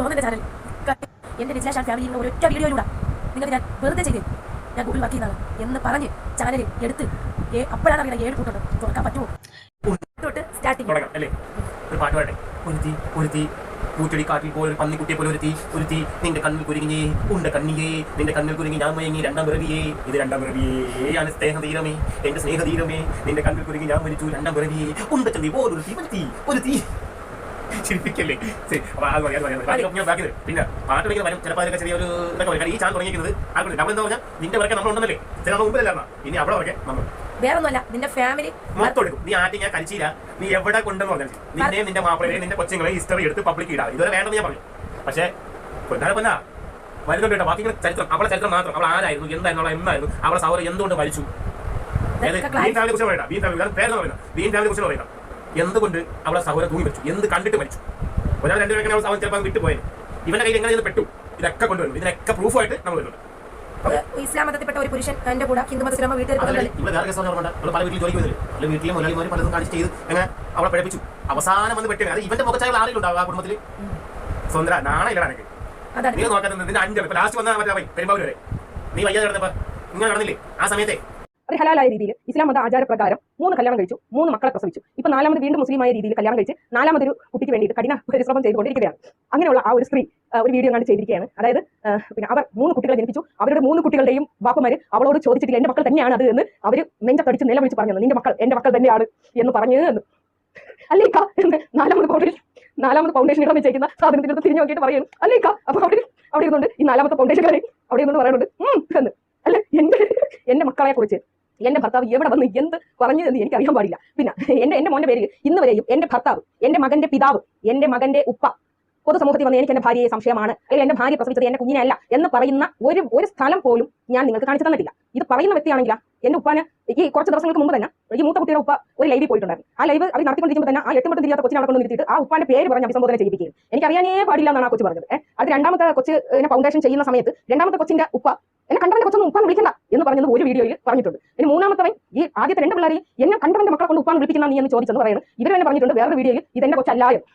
തോന്നുന്ന ചാനൽ. എന്റെ ഡിജിറ്റൽ ഫാമിലിയിൽ നിന്ന് ഒരൊറ്റ വീഡിയോയിലൂടെ നിങ്ങൾക്ക് ഞാൻ വെറുതെ ചെയ്ത്. ഞാൻ ഗൂഗിൾ വർക്ക് ചെയ്യുന്നതാണ് എന്ന് പറഞ്ഞ് ചാനൽ എടുത്ത് അപ്പോഴാണ് അറിയുന്നത് ഏഴ് കൂട്ടുണ്ട് തുറക്കാൻ പറ്റുമോ? സ്റ്റാർട്ടിങ് ഒരു പാട്ട് പൂച്ചെടി ഉണ്ട നിന്റെ ഞാൻ രണ്ടാം ഇത് രണ്ടാം എന്റെ നിന്റെ ഞാൻ മരിച്ചു രണ്ടാം ഉണ്ട ഒരു തീ ചിരിപ്പിക്കല്ലേ അത് മതി, അത് മതി, ഞാൻ ബാക്കി പിന്നെ പാട്ട് കളിക്കുന്ന വരും. ചിലപ്പോൾ അതിനൊക്കെ ചെറിയൊരു ഇതൊക്കെ വരും. കാരണം ഈ ചാൻ തുടങ്ങിയിരിക്കുന്നത് ആർക്കും നമ്മൾ എന്താ പറഞ്ഞാൽ നിന്റെ വരക്കെ നമ്മൾ ഉണ്ടെന്നല്ലേ ചില നമ്മൾ മുമ്പിലല്ല ഇനി അവിടെ വരക്കെ നമ്മൾ വേറൊന്നുമല്ല നിന്റെ ഫാമിലി മൊത്തം നീ ആദ്യം ഞാൻ കഴിച്ചില്ല നീ എവിടെ കൊണ്ടെന്ന് പറഞ്ഞു നിന്നെയും നിന്റെ മാപ്പിളയെ നിന്റെ കൊച്ചുങ്ങളെ ഹിസ്റ്ററി എടുത്ത് പബ്ലിക് ഇടാം. ഇതുവരെ വേണ്ടെന്ന് ഞാൻ പറഞ്ഞു. പക്ഷേ പൊന്നാലെ പൊന്നാ വരുന്നുണ്ട് കേട്ടോ. ബാക്കി ചരിത്രം. അവളെ ചരിത്രം മാത്രം. അവൾ ആരായിരുന്നു? എന്തായിരുന്നു? അവളെ എന്തായിരുന്നു അവളെ സൗകര്യം എന്തുകൊണ്ട് മരിച്ചു? ഫാമിലിയെ കുറിച്ച് പറയണ്ട. ഫാമിലി കുറിച്ച് പറയണ്ട. എന്തുകൊണ്ട് അവളെ സഹോദരൻ തൂങ്ങി മരിച്ചു? എന്ത് കണ്ടിട്ട് മരിച്ചു? ഒരാൾ രണ്ടുപേരെ അവൾ സഹോദരൻ ചിലപ്പോൾ വിട്ടുപോയത് ഇവന്റെ കയ്യിൽ എങ്ങനെ പെട്ടു? ഇതൊക്കെ കൊണ്ടുവരും ഇതിനൊക്കെ പ്രൂഫായിട്ട് നമ്മൾ വരുന്നുണ്ട്. ഇസ്ലാം മതത്തിൽപ്പെട്ട ഒരു പുരുഷൻ എന്റെ കൂടെ ഹിന്ദു മതത്തിലാകുമ്പോൾ വീട്ടിൽ പല വീട്ടിൽ ജോലിക്ക് വന്നില്ലേ പല വീട്ടിലും മുതലാളിമാർ പലതും കാണിച്ച് ചെയ്ത് അങ്ങനെ അവളെ പഠിപ്പിച്ചു. അവസാനം വന്ന് പെട്ടി അത് ഇവന്റെ മുഖച്ചായ ആരെങ്കിലും ഉണ്ടാവും ആ കുടുംബത്തിൽ സ്വന്തം നാണ എനിക്ക് നീ നോക്കാത്ത നിന്റെ ഇപ്പൊ ലാസ്റ്റ് വന്നാൽ മറ്റേ പെരുമ്പാവൂർ വരെ. നീ വയ്യാതെ കിടന്നപ്പോ ഇങ്ങനെ നടന്നില്ലേ? ആ സമയത്തെ ഒരു ഹലാലായ രീതിയിൽ ഇസ്ലാം മത ആചാരപ്രകാരം മൂന്ന് കല്യാണം കഴിച്ചു മൂന്ന് മക്കളെ പ്രസവിച്ചു. ഇപ്പൊ നാലാമത് വീണ്ടും മുസ്ലിമായ രീതിയിൽ കല്യാണം കഴിച്ച് നാലാമതൊരു കുട്ടിക്ക് വേണ്ടിയിട്ട് കഠിന പരിശ്രമം ചെയ്തുകൊണ്ടിരിക്കുകയാണ്. അങ്ങനെയുള്ള ആ ഒരു സ്ത്രീ ഒരു വീഡിയോ കണ്ട് ചെയ്തിരിക്കുകയാണ്. അതായത് പിന്നെ അവർ മൂന്ന് കുട്ടികളെ ജനിപ്പിച്ചു. അവരുടെ മൂന്ന് കുട്ടികളുടെയും വാപ്പമാർ അവളോട് ചോദിച്ചിട്ടില്ല എന്റെ മക്കൾ തന്നെയാണ് അത് എന്ന് അവർ നെഞ്ചത്തടിച്ച് നിലവിളിച്ച് പറഞ്ഞത് നിന്റെ മക്കൾ എന്റെ മക്കൾ തന്നെയാണ് എന്ന് പറഞ്ഞു എന്ന് അല്ലേക്ക എന്ന് നാലാമത് ഫൗണ്ടേഷൻ നാലാമത് ഫൗണ്ടേഷൻ ഇടാൻ വെച്ചേക്കുന്ന സാധനത്തിനടുത്ത് തിരിഞ്ഞു നോക്കിയിട്ട് പറയുന്നു അല്ലേക്ക അപ്പോൾ അവിടെ അവിടെ ഇരുന്നുണ്ട് ഈ നാലാമത്തെ ഫൗണ്ടേഷൻകാരെ അവിടെ ഇരുന്നുകൊണ്ട് പറയുന്നുണ്ട്. അല്ലെ അല്ല? എന്റെ എന്റെ മക്കളെ കുറിച്ച് എന്റെ ഭർത്താവ് എവിടെ വന്ന് എന്ത് പറഞ്ഞു എന്ന് എനിക്ക് അറിയാൻ പാടില്ല. പിന്നെ എന്റെ എന്റെ മോന്റെ പേര് ഇന്ന് വരെയും എന്റെ ഭർത്താവ് എന്റെ മകന്റെ പിതാവ് എന്റെ മകന്റെ ഉപ്പ പൊതുസമൂഹത്തിൽ വന്ന് എനിക്ക് എന്റെ ഭാര്യയെ സംശയമാണ്. അല്ലെങ്കിൽ എന്റെ ഭാര്യ പ്രസവിച്ചത് എന്റെ കുഞ്ഞിനല്ല എന്ന് പറയുന്ന ഒരു ഒരു സ്ഥലം പോലും ഞാൻ നിങ്ങൾക്ക് കാണിച്ചു തന്നിട്ടില്ല. ഇത് പറയുന്ന വ്യക്തിയാണെങ്കിൽ എന്റെ ഉപ്പാന് ഈ കുറച്ച് ദിവസങ്ങൾക്ക് മുമ്പ് തന്നെ ഈ മൂത്ത കുട്ടിയുടെ ഉപ്പ ഒരു ലൈവിൽ പോയിട്ടുണ്ടായിരുന്നു. ആ ലൈവ് അവർ നടത്തിക്കൊണ്ടിരിക്കുമ്പോൾ തന്നെ ആ എട്ട് പട്ടും തിരിയാത്ത കൊച്ചിനെ അവിടെ കൊണ്ട് നിർത്തിയിട്ട് ആ ഉപ്പാന്റെ പേര് പറഞ്ഞ് അഭിസംബോധന ചെയ്യിപ്പിക്കുകയും. എനിക്ക് അറിയാനേ പാടില്ല എന്നാണ് ആ കൊച്ചു പറഞ്ഞത്. അത് രണ്ടാമത്തെ കൊച്ച് ഫൗണ്ടേഷൻ ചെയ്യുന്ന സമയത്ത് രണ്ടാമത്തെ കൊച്ചിന്റെ ഉപ്പ എന്നെ കണ്ടവന്റെ കൊച്ചൊന്നും ഉപ്പാന്ന് വിളിക്കണ്ട എന്ന് പറഞ്ഞത് ഒരു വീഡിയോയിൽ പറഞ്ഞിട്ടുണ്ട്. ഇനി മൂന്നാമത്തവൻ ഈ ആദ്യത്തെ രണ്ട് പിള്ളേരെ എന്നെ കണ്ടവന്റെ മക്കളെ കൊണ്ട് ഉപ്പാന്ന് വിളിപ്പിക്കുന്ന നീ എന്ന് ചോദിച്ചെന്ന് പറയുന്നത് ഇവർ തന്നെ പറഞ്ഞിട്ടുണ്ട് വേറൊരു വീഡിയോയിൽ ഇതെന്റെ കൊച്ചല്ല എന്ന്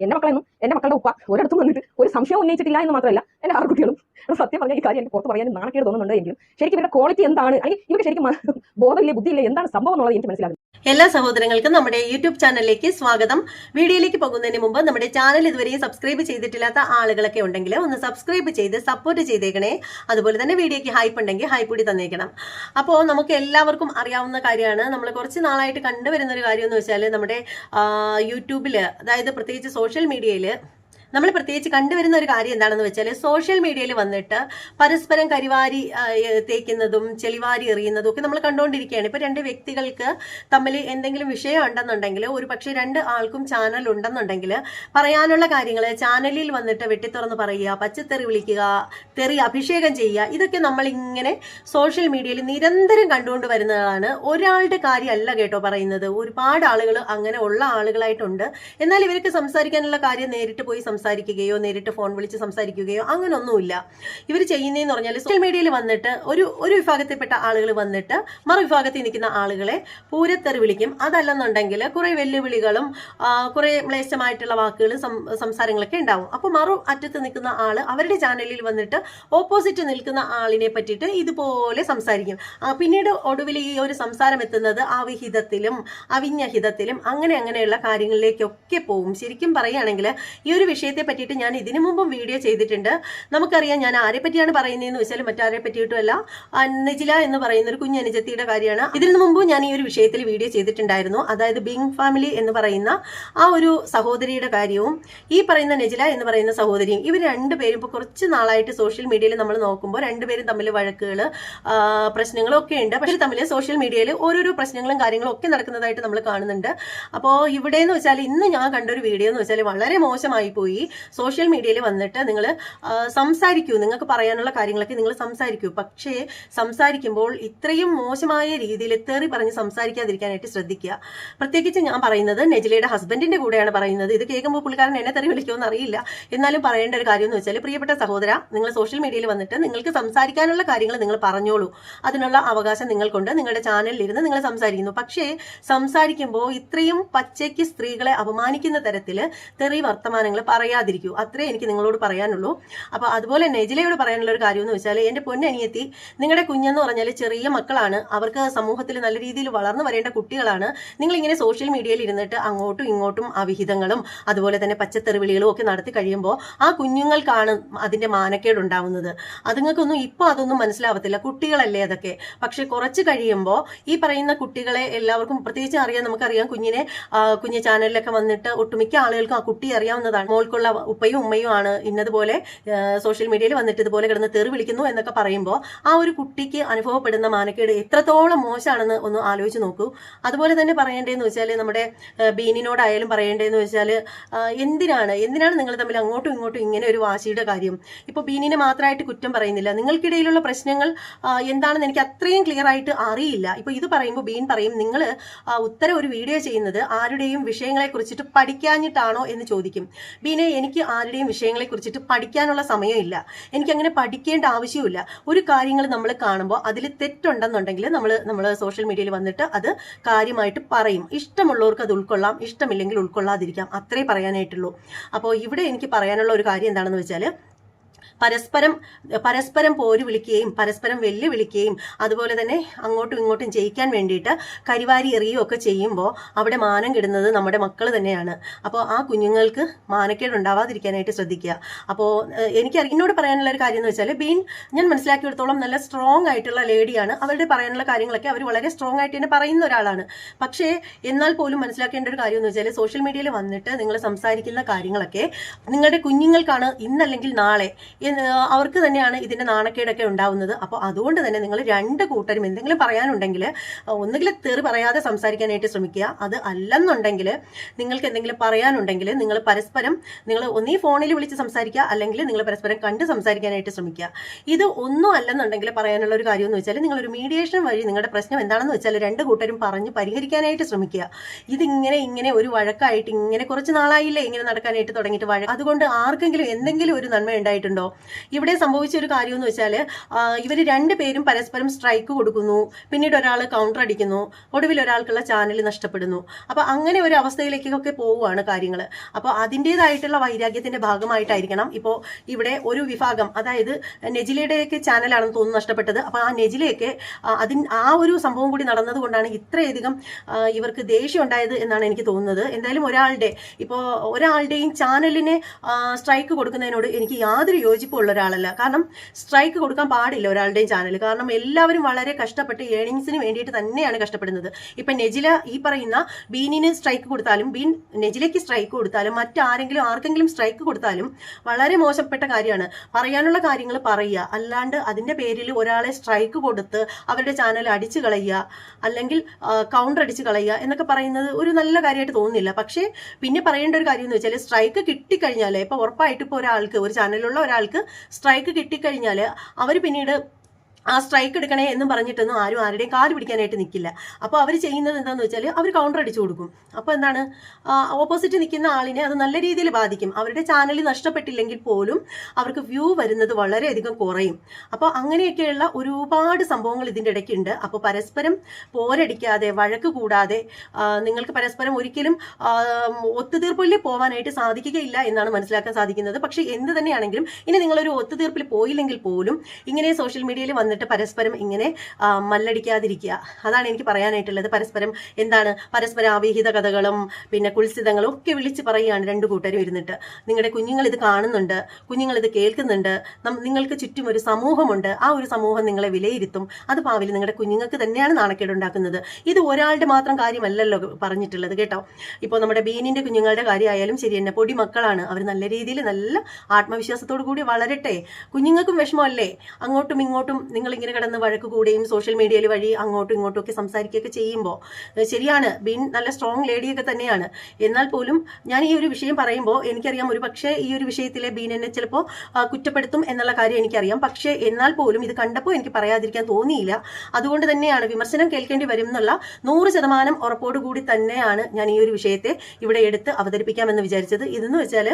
എന്റെ മക്കളെന്നും എന്റെ മക്കളുടെ ഉപ്പ ഒരിടത്തും വന്നിട്ട് ഒരു സംശയം ഉന്നയിച്ചിട്ടില്ല എന്ന് മാത്രമല്ല എന്റെ ആറ് കുട്ടികളും സത്യം പറഞ്ഞാൽ ഈ കാര്യം എനിക്ക് പുറത്ത് പറയാൻ നാണക്കേട് തോന്നുന്നുണ്ട് എങ്കിലും ശരിക്കും ഇവരുടെ ക്വാളിറ്റി എന്താണ്? അല്ലെങ്കിൽ ഇവർക്ക് ശരിക്കും ബോധമില്ല ബോധമില്ലേ ബുദ്ധിയില്ലേ എന്താണ് സംഭവം എന്നുള്ളത് എനിക്ക് മനസ്സിലാകും എല്ലാ സഹോദരങ്ങൾക്കും നമ്മുടെ യൂട്യൂബ് ചാനലിലേക്ക് സ്വാഗതം. വീഡിയോയിലേക്ക് പോകുന്നതിന് മുമ്പ് നമ്മുടെ ചാനൽ ഇതുവരെയും സബ്സ്ക്രൈബ് ചെയ്തിട്ടില്ലാത്ത ആളുകളൊക്കെ ഉണ്ടെങ്കിൽ ഒന്ന് സബ്സ്ക്രൈബ് ചെയ്ത് സപ്പോർട്ട് ചെയ്തേക്കണേ. അതുപോലെ തന്നെ വീഡിയോയ്ക്ക് ഹൈപ്പ് ഉണ്ടെങ്കിൽ ഹൈപ്പ് കൂടി തന്നേക്കണം. അപ്പോൾ നമുക്ക് എല്ലാവർക്കും അറിയാവുന്ന കാര്യമാണ്. നമ്മൾ കുറച്ച് നാളായിട്ട് കണ്ടുവരുന്ന ഒരു കാര്യം എന്ന് വെച്ചാൽ നമ്മുടെ യൂട്യൂബിൽ അതായത് പ്രത്യേകിച്ച് സോഷ്യൽ മീഡിയയിൽ നമ്മൾ പ്രത്യേകിച്ച് കണ്ടുവരുന്ന ഒരു കാര്യം എന്താണെന്ന് വെച്ചാൽ സോഷ്യൽ മീഡിയയിൽ വന്നിട്ട് പരസ്പരം കരിവാരി തേക്കുന്നതും ചെളിവാരി എറിയുന്നതും ഒക്കെ നമ്മൾ കണ്ടുകൊണ്ടിരിക്കുകയാണ്. ഇപ്പോൾ രണ്ട് വ്യക്തികൾക്ക് തമ്മിൽ എന്തെങ്കിലും വിഷയം ഉണ്ടെന്നുണ്ടെങ്കിൽ ഒരു പക്ഷേ രണ്ട് ആൾക്കും ചാനൽ ഉണ്ടെന്നുണ്ടെങ്കിൽ പറയാനുള്ള കാര്യങ്ങൾ ചാനലിൽ വന്നിട്ട് വെട്ടിത്തുറന്ന് പറയുക പച്ചത്തെറി വിളിക്കുക തെറി അഭിഷേകം ചെയ്യുക ഇതൊക്കെ നമ്മൾ ഇങ്ങനെ സോഷ്യൽ മീഡിയയിൽ നിരന്തരം കണ്ടുകൊണ്ട് വരുന്നതാണ്. ഒരാളുടെ കാര്യമല്ല കേട്ടോ പറയുന്നത്. ഒരുപാട് ആളുകൾ അങ്ങനെ ഉള്ള ആളുകളായിട്ടുണ്ട്. എന്നാൽ ഇവർക്ക് സംസാരിക്കാനുള്ള കാര്യം നേരിട്ട് പോയി സംസാരിക്കുകയോ നേരിട്ട് ഫോൺ വിളിച്ച് സംസാരിക്കുകയോ അങ്ങനൊന്നുമില്ല. ഇവർ ചെയ്യുന്നതെന്ന് പറഞ്ഞാൽ സോഷ്യൽ മീഡിയയിൽ വന്നിട്ട് ഒരു ഒരു വിഭാഗത്തിൽപ്പെട്ട ആളുകൾ വന്നിട്ട് മറുവിഭാഗത്തിൽ നിൽക്കുന്ന ആളുകളെ പൂരത്തെറി വിളിക്കും. അതല്ലെന്നുണ്ടെങ്കിൽ കുറേ വെല്ലുവിളികളും കുറേ മ്ലേച്ഛമായിട്ടുള്ള വാക്കുകളും സംസാരങ്ങളൊക്കെ ഉണ്ടാവും. അപ്പോൾ മറു അറ്റത്ത് നിൽക്കുന്ന ആൾ അവരുടെ ചാനലിൽ വന്നിട്ട് ഓപ്പോസിറ്റ് നിൽക്കുന്ന ആളിനെ പറ്റിയിട്ട് ഇതുപോലെ സംസാരിക്കും. പിന്നീട് ഒടുവിൽ ഈ ഒരു സംസാരം എത്തുന്നത് അവിഹിതത്തിലും അവിഞ്ഞഹിതത്തിലും അങ്ങനെ അങ്ങനെയുള്ള കാര്യങ്ങളിലേക്കൊക്കെ പോകും. ശരിക്കും പറയുകയാണെങ്കിൽ ഈ ഒരു വിഷയത്തെ പറ്റിയിട്ട് ഞാൻ ഇതിനു മുമ്പും വീഡിയോ ചെയ്തിട്ടുണ്ട്. നമുക്കറിയാം ഞാൻ ആരെ പറ്റിയാണ് പറയുന്നതെന്ന് വെച്ചാൽ മറ്റാരെ പറ്റിയിട്ടുമല്ല. നിജില എന്ന് പറയുന്ന ഒരു കുഞ്ഞനുജത്തിയുടെ കാര്യമാണ്. ഇതിനു മുമ്പ് ഞാൻ ഈ ഒരു വിഷയത്തിൽ വീഡിയോ ചെയ്തിട്ടുണ്ടായിരുന്നു. അതായത് ബിങ് ഫാമിലി എന്ന് പറയുന്ന ആ ഒരു സഹോദരിയുടെ കാര്യവും ഈ പറയുന്ന നെജില എന്ന് പറയുന്ന സഹോദരിയും ഇവർ രണ്ടുപേരും ഇപ്പോൾ കുറച്ച് നാളായിട്ട് സോഷ്യൽ മീഡിയയിൽ നമ്മൾ നോക്കുമ്പോൾ രണ്ടുപേരും തമ്മിൽ വഴക്കുകൾ പ്രശ്നങ്ങളൊക്കെ ഉണ്ട്. പക്ഷെ തമ്മിൽ സോഷ്യൽ മീഡിയയിൽ ഓരോരോ പ്രശ്നങ്ങളും കാര്യങ്ങളും ഒക്കെ നടക്കുന്നതായിട്ട് നമ്മൾ കാണുന്നുണ്ട്. അപ്പോൾ ഇവിടെ എന്ന് വെച്ചാൽ ഇന്ന് ഞാൻ കണ്ടൊരു വീഡിയോ എന്ന് വെച്ചാൽ വളരെ മോശമായി പോയി. സോഷ്യൽ മീഡിയയിൽ വന്നിട്ട് നിങ്ങൾ സംസാരിക്കൂ. നിങ്ങൾക്ക് പറയാനുള്ള കാര്യങ്ങളൊക്കെ നിങ്ങൾ സംസാരിക്കൂ. പക്ഷേ സംസാരിക്കുമ്പോൾ ഇത്രയും മോശമായ രീതിയിൽ തെറി പറഞ്ഞ് സംസാരിക്കാതിരിക്കാനായിട്ട് ശ്രദ്ധിക്കുക. പ്രത്യേകിച്ച് ഞാൻ പറയുന്നത് നെജിലയുടെ ഹസ്ബൻഡിന്റെ കൂടെയാണ് പറയുന്നത്. ഇത് കേൾക്കുമ്പോൾ പുള്ളിക്കാരൻ എന്നെ തെറി വിളിക്കുമെന്ന് അറിയില്ല. എന്നാലും പറയേണ്ട ഒരു കാര്യം എന്ന് വെച്ചാൽ പ്രിയപ്പെട്ട സഹോദര നിങ്ങൾ സോഷ്യൽ മീഡിയയിൽ വന്നിട്ട് നിങ്ങൾക്ക് സംസാരിക്കാനുള്ള കാര്യങ്ങൾ നിങ്ങൾ പറഞ്ഞോളൂ. അതിനുള്ള അവകാശം നിങ്ങൾക്കുണ്ട്. നിങ്ങളുടെ ചാനലിൽ ഇരുന്ന് നിങ്ങൾ സംസാരിക്കുന്നു. പക്ഷേ സംസാരിക്കുമ്പോൾ ഇത്രയും പച്ചയ്ക്ക് സ്ത്രീകളെ അപമാനിക്കുന്ന തരത്തിൽ തെറി വർത്തമാനങ്ങൾ പറയുന്നത് പറയാതിരിക്കൂ. അത്രേ എനിക്ക് നിങ്ങളോട് പറയാനുള്ളൂ. അപ്പോൾ അതുപോലെ നെജിലയോട് പറയാനുള്ള ഒരു കാര്യം എന്ന് വെച്ചാൽ എന്റെ പൊന്നനിയത്തി നിങ്ങളുടെ കുഞ്ഞെന്ന് പറഞ്ഞാൽ ചെറിയ മക്കളാണ്. അവർക്ക് സമൂഹത്തിൽ നല്ല രീതിയിൽ വളർന്നു വരേണ്ട കുട്ടികളാണ്. നിങ്ങൾ ഇങ്ങനെ സോഷ്യൽ മീഡിയയിൽ ഇരുന്നിട്ട് അങ്ങോട്ടും ഇങ്ങോട്ടും അവിഹിതങ്ങളും അതുപോലെ തന്നെ പച്ചത്തെറിവിളികളും ഒക്കെ നടത്തി കഴിയുമ്പോൾ ആ കുഞ്ഞുങ്ങൾക്കാണ് അതിന്റെ മാനക്കേട് ഉണ്ടാവുന്നത്. അതുങ്ങൾക്കൊന്നും ഇപ്പോൾ അതൊന്നും മനസ്സിലാവത്തില്ല. കുട്ടികളല്ലേ അതൊക്കെ. പക്ഷെ കുറച്ച് കഴിയുമ്പോൾ ഈ പറയുന്ന കുട്ടികളെ എല്ലാവർക്കും പ്രത്യേകിച്ച് അറിയാം നമുക്കറിയാം കുഞ്ഞിനെ കുഞ്ഞ് ചാനലിലൊക്കെ വന്നിട്ട് ഒട്ടുമിക്ക ആളുകൾക്കും ആ കുട്ടി അറിയാവുന്നതാണ്. മോൾക്കുള്ള ഉപ്പയും ഉമ്മയും ആണ് ഇന്നതുപോലെ സോഷ്യൽ മീഡിയയിൽ വന്നിട്ട് ഇതുപോലെ കിടന്ന് തെറി വിളിക്കുന്നു എന്നൊക്കെ പറയുമ്പോൾ ആ ഒരു കുട്ടിക്ക് അനുഭവപ്പെടുന്ന മാനക്കേട് എത്രത്തോളം മോശമാണെന്ന് ഒന്ന് ആലോചിച്ച് നോക്കൂ. അതുപോലെ തന്നെ പറയേണ്ടതെന്ന് വെച്ചാൽ നമ്മുടെ ബീനിനോടായാലും പറയേണ്ടതെന്ന് വെച്ചാൽ എന്തിനാണ് എന്തിനാണ് നിങ്ങൾ തമ്മിൽ അങ്ങോട്ടും ഇങ്ങോട്ടും ഇങ്ങനെ ഒരു വാശിയുടെ കാര്യം? ഇപ്പോൾ ബീനിനെ മാത്രമായിട്ട് കുറ്റം പറയുന്നില്ല. നിങ്ങൾക്കിടയിലുള്ള പ്രശ്നങ്ങൾ എന്താണെന്ന് എനിക്ക് അത്രയും ക്ലിയർ ആയിട്ട് അറിയില്ല. ഇപ്പോൾ ഇത് പറയുമ്പോൾ ബീൻ പറയും നിങ്ങൾ ഉത്തരം ഒരു വീഡിയോ ചെയ്യുന്നത് ആരുടെയും വിഷയങ്ങളെ കുറിച്ചിട്ട് പഠിക്കാഞ്ഞിട്ടാണോ? എന്ന് ചോദിക്കും. ബീനെ എനിക്ക് ആരുടെയും വിഷയങ്ങളെ കുറിച്ചിട്ട് പഠിക്കാനുള്ള സമയമില്ല. എനിക്ക് അങ്ങനെ പഠിക്കേണ്ട ആവശ്യമില്ല ഒരു കാര്യങ്ങൾ നമ്മൾ കാണുമ്പോൾ അതിൽ തെറ്റുണ്ടെന്നുണ്ടെങ്കിൽ നമ്മൾ നമ്മൾ സോഷ്യൽ മീഡിയയിൽ വന്നിട്ട് അത് കാര്യമായിട്ട് പറയും. ഇഷ്ടമുള്ളവർക്ക് അത് ഉൾക്കൊള്ളാം ഇഷ്ടമില്ലെങ്കിൽ ഉൾക്കൊള്ളാതിരിക്കാം. അത്രേ പറയാനായിട്ടുള്ളൂ. അപ്പോൾ ഇവിടെ എനിക്ക് പറയാനുള്ള ഒരു കാര്യം എന്താണെന്ന് വെച്ചാൽ പരസ്പരം പരസ്പരം പോര് വിളിക്കുകയും പരസ്പരം വെല്ലുവിളിക്കുകയും അതുപോലെ തന്നെ അങ്ങോട്ടും ഇങ്ങോട്ടും ജയിക്കാൻ വേണ്ടിയിട്ട് കരിവാരി എറിയുകയും ഒക്കെ ചെയ്യുമ്പോൾ അവിടെ മാനം കിടുന്നത് നമ്മുടെ മക്കൾ തന്നെയാണ്. അപ്പോൾ ആ കുഞ്ഞുങ്ങൾക്ക് മാനക്കേട് ഉണ്ടാവാതിരിക്കാനായിട്ട് ശ്രദ്ധിക്കുക. അപ്പോൾ എനിക്ക് എന്നോട് പറയാനുള്ള ഒരു കാര്യം എന്ന് വെച്ചാൽ ബീൻ ഞാൻ മനസ്സിലാക്കിയെടുത്തോളം നല്ല സ്ട്രോങ് ആയിട്ടുള്ള ലേഡിയാണ് അവരുടെ പറയാനുള്ള കാര്യങ്ങളൊക്കെ അവർ വളരെ സ്ട്രോങ് ആയിട്ട് തന്നെ പറയുന്ന ഒരാളാണ്. പക്ഷേ എന്നാൽ പോലും മനസ്സിലാക്കേണ്ട ഒരു കാര്യം എന്ന് വെച്ചാൽ സോഷ്യൽ മീഡിയയിൽ വന്നിട്ട് നിങ്ങൾ സംസാരിക്കുന്ന കാര്യങ്ങളൊക്കെ നിങ്ങളുടെ കുഞ്ഞുങ്ങൾക്കാണ് ഇന്നല്ലെങ്കിൽ നാളെ അവർക്ക് തന്നെയാണ് ഇതിന്റെ നാണക്കേടൊക്കെ ഉണ്ടാവുന്നത്. അപ്പോൾ അതുകൊണ്ട് തന്നെ നിങ്ങൾ രണ്ട് കൂട്ടരും എന്തെങ്കിലും പറയാനുണ്ടെങ്കിൽ ഒന്നുകിൽ തെറി പറയാതെ സംസാരിക്കാനായിട്ട് ശ്രമിക്കുക. അത് അല്ലെന്നുണ്ടെങ്കിൽ നിങ്ങൾക്ക് എന്തെങ്കിലും പറയാനുണ്ടെങ്കിൽ നിങ്ങൾ പരസ്പരം നിങ്ങൾ ഒന്നീ ഫോണിൽ വിളിച്ച് സംസാരിക്കുക അല്ലെങ്കിൽ നിങ്ങൾ പരസ്പരം കണ്ട് സംസാരിക്കാനായിട്ട് ശ്രമിക്കുക. ഇത് ഒന്നും അല്ലെന്നുണ്ടെങ്കിൽ പറയാനുള്ള ഒരു കാര്യം എന്ന് വെച്ചാൽ നിങ്ങൾ ഒരു മീഡിയേഷൻ വഴി നിങ്ങളുടെ പ്രശ്നം എന്താണെന്ന് വെച്ചാൽ രണ്ട് കൂട്ടരും പറഞ്ഞ് പരിഹരിക്കാനായിട്ട് ശ്രമിക്കുക. ഇതിങ്ങനെ ഇങ്ങനെ ഒരു വഴക്കായിട്ട് ഇങ്ങനെ കുറച്ച് നാളായില്ലേ ഇങ്ങനെ നടക്കാനായിട്ട് തുടങ്ങിയിട്ട് വഴ അതുകൊണ്ട് ആർക്കെങ്കിലും എന്തെങ്കിലും ഒരു നന്മ ഉണ്ടായിട്ടുണ്ടോ ഇവിടെ സംഭവിച്ച ഒരു കാര്യം എന്ന് വെച്ചാൽ ഇവർ രണ്ടുപേരും പരസ്പരം സ്ട്രൈക്ക് കൊടുക്കുന്നു. പിന്നീട് ഒരാൾ കൗണ്ടർ അടിക്കുന്നു. ഒടുവിൽ ഒരാൾക്കുള്ള ചാനൽ നഷ്ടപ്പെടുന്നു. അപ്പോൾ അങ്ങനെ ഒരു അവസ്ഥയിലേക്കൊക്കെ പോവുകയാണ് കാര്യങ്ങൾ അപ്പോൾ അതിന്റെതായിട്ടുള്ള വൈരാഗ്യത്തിന്റെ ഭാഗമായിട്ടായിരിക്കണം ഇപ്പോൾ ഇവിടെ ഒരു വിഭാഗം അതായത് നെജിലയുടെയൊക്കെ ചാനലാണെന്ന് തോന്നുന്നു നഷ്ടപ്പെട്ടത്. അപ്പോൾ ആ നെജിലയൊക്കെ അതിൻ ആ ഒരു സംഭവം കൂടി നടന്നതുകൊണ്ടാണ് ഇത്രയധികം ഇവർക്ക് ദേഷ്യം ഉണ്ടായത് എന്നാണ് എനിക്ക് തോന്നുന്നത്. എന്തായാലും ഒരാളുടെ ഇപ്പോൾ ഒരാളുടെയും ചാനലിനെ സ്ട്രൈക്ക് കൊടുക്കുന്നതിനോട് എനിക്ക് യാതൊരു യോജിപ്പുള്ള ഒരാളല്ല. കാരണം സ്ട്രൈക്ക് കൊടുക്കാൻ പാടില്ല ഒരാളുടെയും ചാനൽ കാരണം എല്ലാവരും വളരെ കഷ്ടപ്പെട്ട് ഏണിങ്സിന് വേണ്ടിയിട്ട് തന്നെയാണ് കഷ്ടപ്പെടുന്നത്. ഇപ്പം നെജില ഈ പറയുന്ന ബീനിന് സ്ട്രൈക്ക് കൊടുത്താലും ബീൻ നെജിലയ്ക്ക് സ്ട്രൈക്ക് കൊടുത്താലും മറ്റാരെങ്കിലും ആർക്കെങ്കിലും സ്ട്രൈക്ക് കൊടുത്താലും വളരെ മോശപ്പെട്ട കാര്യമാണ്. പറയാനുള്ള കാര്യങ്ങൾ പറയുക. അല്ലാണ്ട് അതിന്റെ പേരിൽ ഒരാളെ സ്ട്രൈക്ക് കൊടുത്ത് അവരുടെ ചാനൽ അടിച്ചു കളയുക അല്ലെങ്കിൽ കൗണ്ടർ അടിച്ച് കളയുക എന്നൊക്കെ പറയുന്നത് ഒരു നല്ല കാര്യമായിട്ട് തോന്നുന്നില്ല. പക്ഷേ പിന്നെ പറയേണ്ട ഒരു കാര്യം എന്ന് വെച്ചാൽ സ്ട്രൈക്ക് കിട്ടിക്കഴിഞ്ഞാൽ ഇപ്പോൾ ഉറപ്പായിട്ട് ഇപ്പോൾ ഒരാൾക്ക് ഒരു ചാനലിലുള്ള ഒരാൾക്ക് സ്ട്രൈക്ക് കിട്ടിക്കഴിഞ്ഞാൽ അവർ പിന്നീട് ആ സ്ട്രൈക്ക് എടുക്കണേ എന്ന് പറഞ്ഞിട്ടൊന്നും ആരും ആരുടെയും കാൽ പിടിക്കാനായിട്ട് നിൽക്കില്ല അപ്പോൾ അവർ ചെയ്യുന്നത് എന്താണെന്ന് വെച്ചാൽ അവർ കൗണ്ടർ അടിച്ചു കൊടുക്കും. അപ്പോൾ എന്താണ്? ഓപ്പോസിറ്റ് നിൽക്കുന്ന ആളിനെ അത് നല്ല രീതിയിൽ ബാധിക്കും. അവരുടെ ചാനൽ നഷ്ടപ്പെട്ടില്ലെങ്കിൽ പോലും അവർക്ക് വ്യൂ വരുന്നത് വളരെയധികം കുറയും. അപ്പോൾ അങ്ങനെയൊക്കെയുള്ള ഒരുപാട് സംഭവങ്ങൾ ഇതിന്റെ ഇടയ്ക്കുണ്ട്. അപ്പോൾ പരസ്പരം പോരടിക്കാതെ വഴക്ക് കൂടാതെ നിങ്ങൾക്ക് പരസ്പരം ഒരിക്കലും ഒത്തുതീർപ്പിൽ പോകാനായിട്ട് സാധിക്കുകയില്ല എന്നാണ് മനസ്സിലാക്കാൻ സാധിക്കുന്നത്. പക്ഷേ എന്ത് തന്നെയാണെങ്കിലും ഇനി നിങ്ങളൊരു ഒത്തുതീർപ്പിൽ പോയില്ലെങ്കിൽ പോലും ഇങ്ങനെ സോഷ്യൽ മീഡിയയിൽ വന്നിട്ട് പരസ്പരം ഇങ്ങനെ മല്ലടിക്കാതിരിക്കുക. അതാണ് എനിക്ക് പറയാനായിട്ടുള്ളത്. പരസ്പരം എന്താണ് പരസ്പരം അവിഹിത കഥകളും പിന്നെ കുൽസിതങ്ങളും ഒക്കെ വിളിച്ച് പറയുകയാണ് രണ്ടു കൂട്ടരും ഇരുന്നിട്ട്. നിങ്ങളുടെ കുഞ്ഞുങ്ങൾ ഇത് കാണുന്നുണ്ട് കുഞ്ഞുങ്ങൾ ഇത് കേൾക്കുന്നുണ്ട് നിങ്ങൾക്ക് ചുറ്റും ഒരു സമൂഹമുണ്ട് ആ ഒരു സമൂഹം നിങ്ങളെ വിലയിരുത്തും. അത് പാവിൽ നിങ്ങളുടെ കുഞ്ഞുങ്ങൾക്ക് തന്നെയാണ് നാണക്കേട് ഉണ്ടാക്കുന്നത് ഇത് ഒരാളുടെ മാത്രം കാര്യമല്ലല്ലോ പറഞ്ഞിട്ടുള്ളത് കേട്ടോ. ഇപ്പോൾ നമ്മുടെ ബീനിന്റെ കുഞ്ഞുങ്ങളുടെ കാര്യമായാലും ശരി തന്നെ പൊടി മക്കളാണ്. അവർ നല്ല രീതിയിൽ നല്ല ആത്മവിശ്വാസത്തോടു കൂടി വളരട്ടെ. കുഞ്ഞുങ്ങൾക്കും വിഷമമല്ലേ? അങ്ങോട്ടും ഇങ്ങോട്ടും നിങ്ങൾ ഇങ്ങനെ കിടന്ന് വഴക്ക് കൂടുകയും സോഷ്യൽ മീഡിയയിൽ വഴി അങ്ങോട്ടും ഇങ്ങോട്ടും ഒക്കെ സംസാരിക്കുകയൊക്കെ ചെയ്യുമ്പോൾ ശരിയാണ്. ബീൻ നല്ല സ്ട്രോങ് ലേഡിയൊക്കെ തന്നെയാണ്. എന്നാൽ പോലും ഞാൻ ഈ ഒരു വിഷയം പറയുമ്പോൾ എനിക്കറിയാം ഒരു പക്ഷേ ഈ ഒരു വിഷയത്തിലെ ബീൻ എന്നെ ചിലപ്പോൾ കുറ്റപ്പെടുത്തും എന്നുള്ള കാര്യം എനിക്കറിയാം. പക്ഷേ എന്നാൽ പോലും ഇത് കണ്ടപ്പോൾ എനിക്ക് പറയാതിരിക്കാൻ തോന്നിയില്ല. അതുകൊണ്ട് തന്നെയാണ് വിമർശനം കേൾക്കേണ്ടി വരും എന്നുള്ള നൂറ് ശതമാനം ഉറപ്പോടുകൂടി തന്നെയാണ് ഞാൻ ഈ ഒരു വിഷയത്തെ ഇവിടെ എടുത്ത് അവതരിപ്പിക്കാമെന്ന് വിചാരിച്ചത്. ഇതെന്ന് വെച്ചാൽ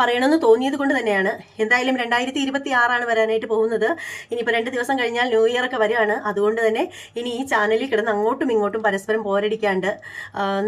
പറയണമെന്ന് തോന്നിയത് കൊണ്ട് തന്നെയാണ്. എന്തായാലും രണ്ടായിരത്തി ഇരുപത്തി ആറാണ് വരാനായിട്ട് പോകുന്നത്. ഇനിയിപ്പോൾ രണ്ട് ദിവസം കഴിഞ്ഞാൽ ന്യൂ ഇയർ ഒക്കെ വരികയാണ്. അതുകൊണ്ട് തന്നെ ഇനി ഈ ചാനലിൽ കിടന്ന് അങ്ങോട്ടും ഇങ്ങോട്ടും പരസ്പരം പോരടിക്കാണ്ട്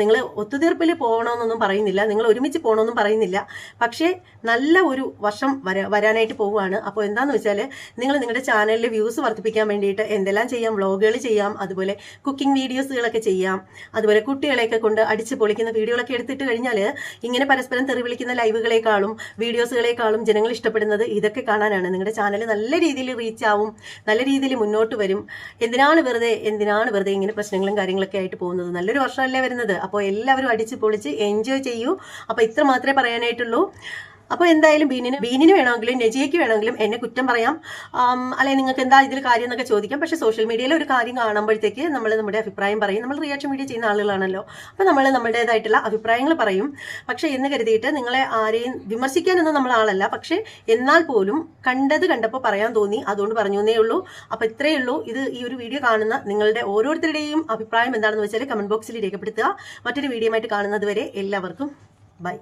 നിങ്ങൾ ഒത്തുതീർപ്പിൽ പോകണമെന്നൊന്നും പറയുന്നില്ല. നിങ്ങൾ ഒരുമിച്ച് പോകണമെന്നും പറയുന്നില്ല. പക്ഷേ നല്ല ഒരു വർഷം വര വരാനായിട്ട് പോവുകയാണ്. അപ്പോൾ എന്താണെന്ന് വെച്ചാൽ നിങ്ങൾ നിങ്ങളുടെ ചാനലിൽ വ്യൂസ് വർദ്ധിപ്പിക്കാൻ വേണ്ടിയിട്ട് എന്തെല്ലാം ചെയ്യാം? വ്ളോഗുകൾ ചെയ്യാം. അതുപോലെ കുക്കിംഗ് വീഡിയോസുകളൊക്കെ ചെയ്യാം. അതുപോലെ കുട്ടികളെയൊക്കെ കൊണ്ട് അടിച്ച് പൊളിക്കുന്ന വീഡിയോകളൊക്കെ എടുത്തിട്ട് കഴിഞ്ഞാൽ ഇങ്ങനെ പരസ്പരം തെറി വിളിക്കുന്ന ലൈവുകളെക്കാളും വീഡിയോസുകളെക്കാളും ജനങ്ങൾ ഇഷ്ടപ്പെടുന്നത് ഇതൊക്കെ കാണാനാണ്. നിങ്ങളുടെ ചാനൽ നല്ല രീതിയിൽ റീച്ച് ആവും നല്ല രീതിയിൽ മുന്നോട്ട് വരും. എന്തിനാണ് വെറുതെ എന്തിനാണ് വെറുതെ ഇങ്ങനെ പ്രശ്നങ്ങളും കാര്യങ്ങളൊക്കെ ആയിട്ട് പോകുന്നത്? നല്ലൊരു വർഷമല്ലേ വരുന്നത്? അപ്പോൾ എല്ലാവരും അടിച്ച് പൊളിച്ച് എൻജോയ് ചെയ്യൂ. അപ്പോൾ ഇത്ര മാത്രമേ പറയാനായിട്ടുള്ളൂ. അപ്പോൾ എന്തായാലും ബീനിന് ബീനിന് വേണമെങ്കിലും നജിയയ്ക്ക് വേണമെങ്കിലും എന്നെ കുറ്റം പറയാം. അല്ലെ നിങ്ങൾക്ക് എന്താ ഇതിൽ കാര്യം എന്നൊക്കെ ചോദിക്കാം. പക്ഷേ സോഷ്യൽ മീഡിയയിൽ ഒരു കാര്യം കാണുമ്പോഴത്തേക്ക് നമ്മൾ നമ്മുടെ അഭിപ്രായം പറയും. നമ്മൾ റിയാക്ഷൻ വീഡിയോ ചെയ്യുന്ന ആളുകളാണല്ലോ. അപ്പോൾ നമ്മൾ നമ്മുടേതായിട്ടുള്ള അഭിപ്രായങ്ങൾ പറയും. പക്ഷേ എന്ന് കരുതിയിട്ട് നിങ്ങളെ ആരെയും വിമർശിക്കാനൊന്നും നമ്മൾ ആളല്ല. പക്ഷേ എന്നാൽ പോലും കണ്ടത് കണ്ടപ്പോൾ പറയാൻ തോന്നി. അതുകൊണ്ട് പറഞ്ഞു എന്നേ ഉള്ളൂ. അപ്പോൾ ഇത്രയേ ഉള്ളൂ. ഇത് ഈ ഒരു വീഡിയോ കാണുന്ന നിങ്ങളുടെ ഓരോരുത്തരുടെയും അഭിപ്രായം എന്താണെന്ന് വെച്ചാൽ കമന്റ് ബോക്സിൽ രേഖപ്പെടുത്തുക. മറ്റൊരു വീഡിയോ ആയിട്ട് കാണുന്നത് വരെ എല്ലാവർക്കും ബൈ